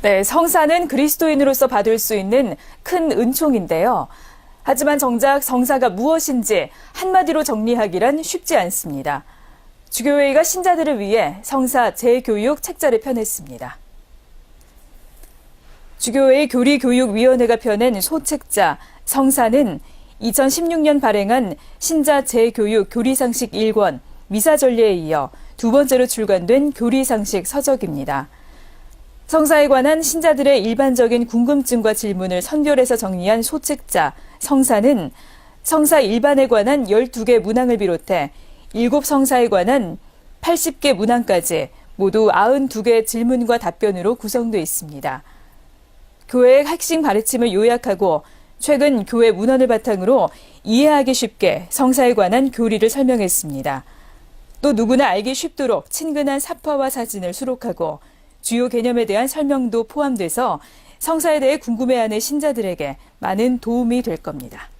네, 성사는 그리스도인으로서 받을 수 있는 큰 은총인데요. 하지만 정작 성사가 무엇인지 한마디로 정리하기란 쉽지 않습니다. 주교회가 신자들을 위해 성사 재교육 책자를 펴냈습니다. 주교회의 교리교육위원회가 펴낸 소책자 성사는 2016년 발행한 신자 재교육 교리상식 1권 미사전례에 이어 두 번째로 출간된 교리상식 서적입니다. 성사에 관한 신자들의 일반적인 궁금증과 질문을 선별해서 정리한 소책자 성사는 성사 일반에 관한 12개 문항을 비롯해 7성사에 관한 80개 문항까지 모두 92개 질문과 답변으로 구성되어 있습니다. 교회의 핵심 가르침을 요약하고 최근 교회 문헌을 바탕으로 이해하기 쉽게 성사에 관한 교리를 설명했습니다. 또 누구나 알기 쉽도록 친근한 사파와 사진을 수록하고 주요 개념에 대한 설명도 포함돼서 성사에 대해 궁금해하는 신자들에게 많은 도움이 될 겁니다.